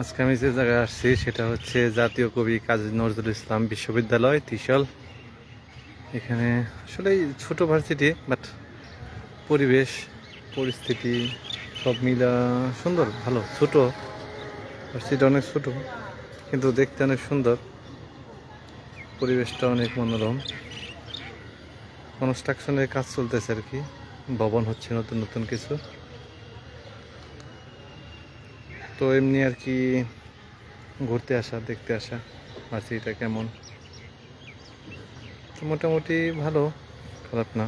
আজকে আমি যে জায়গায় আসছি, সেটা হচ্ছে জাতীয় কবি কাজী নজরুল ইসলাম বিশ্ববিদ্যালয়, ত্রিশাল। এখানে আসলে ছোট ভার্সিটি বাট পরিবেশ, পরিস্থিতি সব মিলা সুন্দর, ভালো, ছোট। ভার্সিটি অনেক ছোট, কিন্তু দেখতে অনেক সুন্দর। পরিবেশটা অনেক মনোরম। কনস্ট্রাকশনের কাজ চলতেছে আর কি। ভবন হচ্ছে নতুন নতুন কিছু। তো এমনি আর কি ঘুরতে আসা, দেখতে আসা, ভার্সিটিটা কেমন? তো মোটামুটি ভালো, খারাপ না।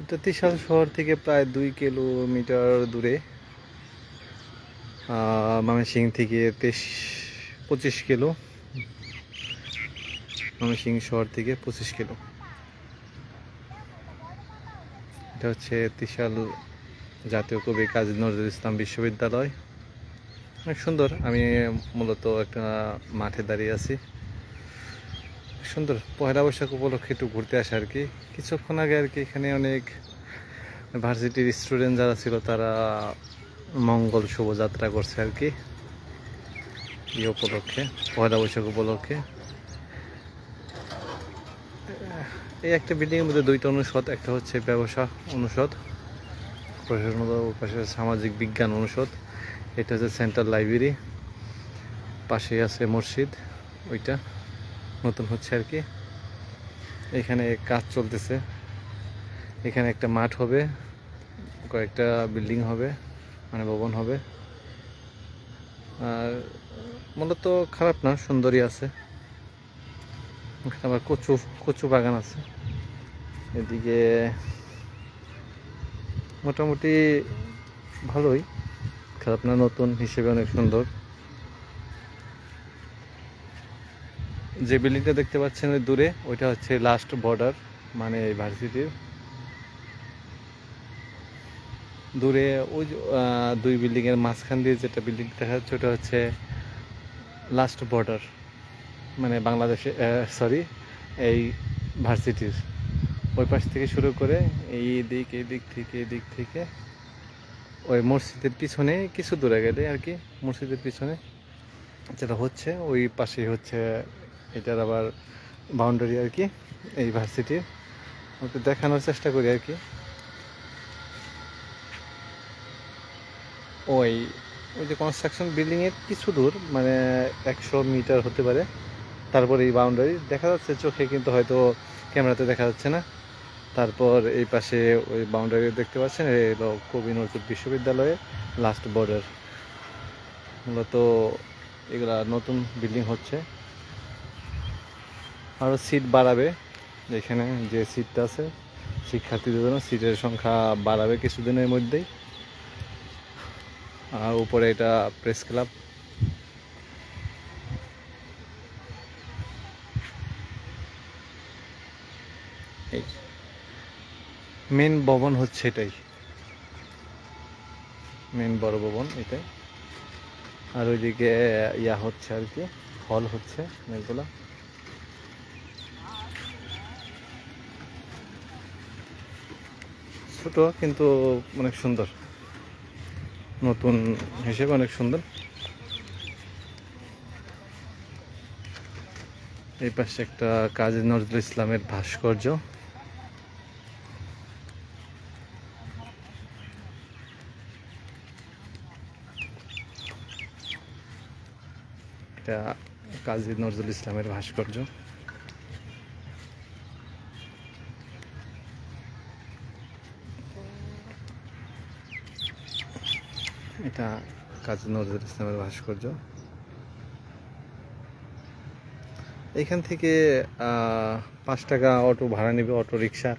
এটা শহর থেকে প্রায় দুই কিলোমিটার দূরে মামে থেকে তেইশ, পঁচিশ কিলো। ময়মনসিংহ শহর থেকে পঁচিশ কিলো। এটা হচ্ছে ত্রিশাল জাতীয় কবি কাজী নজরুল ইসলাম বিশ্ববিদ্যালয়। অনেক সুন্দর। আমি মূলত একটা মাঠে দাঁড়িয়ে আছি। সুন্দর। পয়লা বৈশাখ উপলক্ষে একটু ঘুরতে আসা আর কি। কিছুক্ষণ আগে আর কি এখানে অনেক ভার্সিটির স্টুডেন্ট যারা ছিল, তারা মঙ্গল শোভাযাত্রা করছে আর কি। এই উপলক্ষে পয়লা বৈশাখ উপলক্ষে। এই একটা বিল্ডিং এর মধ্যে দুইটা অনুষদ, একটা হচ্ছে ব্যবসা অনুষদ, প্রশাসন পাশে সামাজিক বিজ্ঞান অনুষদ, এটা হচ্ছে সেন্ট্রাল লাইব্রেরি পাশেই আছে মসজিদ, ওইটা নতুন হচ্ছে আর কি। এখানে কাজ চলতেছে, এখানে একটা মাঠ হবে, কয়েকটা বিল্ডিং হবে মানে ভবন হবে। আর মূলত খারাপ না সুন্দরী আছে। এখানে আবার কচু কচু বাগান আছে। এদিকে মোটামুটি ভালোই। খারাপ না, নতুন হিসেবে অনেক সুন্দর। যে বিল্ডিংটা দেখতে পাচ্ছেন ওই দূরে, ওইটা হচ্ছে লাস্ট বর্ডার মানে এই ভার্সিটির। দূরে ওই দুই বিল্ডিংয়ের মাঝখান দিয়ে যেটা বিল্ডিং দেখা যাচ্ছে, ওটা হচ্ছে লাস্ট বর্ডার মানে বাংলাদেশে সরি এই ভার্সিটির। ওই পাশ থেকে শুরু করে এই দিক এই দিক থেকে, এই দিক থেকে ওই মসজিদের পিছনে কিছু দূরে গেলে আর কি, মসজিদের পিছনে যেটা হচ্ছে, ওই পাশেই হচ্ছে এটার আবার বাউন্ডারি আর কি, এই ভার্সিটির ওকে দেখানোর চেষ্টা করি আর কি। ওই ওই যে কনস্ট্রাকশন বিল্ডিংয়ের কিছু দূর মানে একশো মিটার হতে পারে, তারপর এই বাউন্ডারি দেখা যাচ্ছে চোখে কিন্তু হয়তো ক্যামেরাতে দেখা যাচ্ছে না। তারপর এই পাশে ওই বাউন্ডারি দেখতে পাচ্ছেন এই হলো কবি নজরুল বিশ্ববিদ্যালয়ে লাস্ট বর্ডার মূলত এগুলা নতুন বিল্ডিং হচ্ছে। আরও সিট বাড়াবে, এখানে যে সিটটা আছে, শিক্ষার্থীদের জন্য সিটের সংখ্যা বাড়াবে কিছুদিনের মধ্যেই। আর উপরে এটা প্রেস ক্লাব মেন ভবন হচ্ছে এটাই। মেন বড় ভবন এটাই আর ওইদিকে ইয়া হচ্ছে আর কি, হল হচ্ছে অনেকগুলা। ছোট কিন্তু অনেক সুন্দর। নতুন হিসেবে অনেক সুন্দর। এই পাশে একটা কাজী নজরুল ইসলামের ভাস্কর্য। এটা কাজী নজরুল ইসলামের ভাস্কর্য। এটা কাজী নজরুল ইসলামের ভাস্কর্য। এখান থেকে পাঁচ টাকা অটো ভাড়া নেবে, অটো রিক্সা।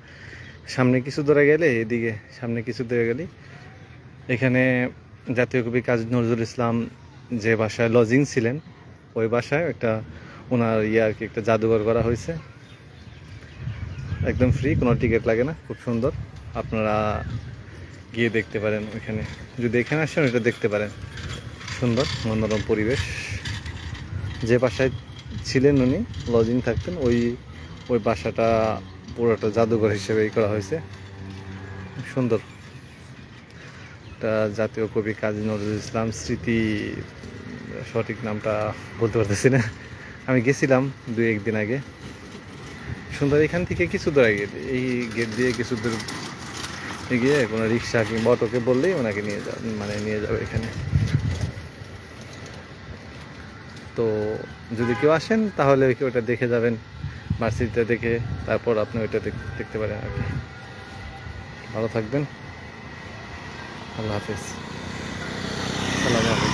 সামনে কিছু দূরে গেলে, এদিকে সামনে কিছু দূরে গেলে। এখানে জাতীয় কবি কাজী নজরুল ইসলাম যে বাসায় লজিং ছিলেন ওই বাসায় একটা ওনার ইয়ে আর কি, একটা জাদুঘর করা হয়েছে। একদম ফ্রি কোনো টিকিট লাগে না, খুব সুন্দর। আপনারা গিয়ে দেখতে পারেন ওইখানে। যদি এখানে আসেন, ওইটা দেখতে পারেন। সুন্দর, মনোরম পরিবেশ। যে বাসায় ছিলেন উনি লজিং থাকতেন, ওই ওই বাসাটা পুরোটা জাদুঘর হিসেবে ই করা হয়েছে। সুন্দর। এটা জাতীয় কবি কাজী নজরুল ইসলাম স্মৃতি সঠিক নামটা বলতে পারতেছি না। আমি গেছিলাম দুই একদিন আগে। সুন্দর, এখান থেকে কিছু দূর আগে, এই গেট দিয়ে কিছু দূর গিয়ে কোনো রিক্সা কিংবা অটোকে বললেই ওনাকে নিয়ে যাবে মানে নিয়ে যাবে এখানে। তো যদি কেউ আসেন, তাহলে ওই ওটা দেখে যাবেন ভার্সিটিটা দেখে, তারপর আপনি ওইটা দেখ- দেখতে পারেন আর কি। ভালো থাকবেন। আল্লাহ হাফিজ। সালাম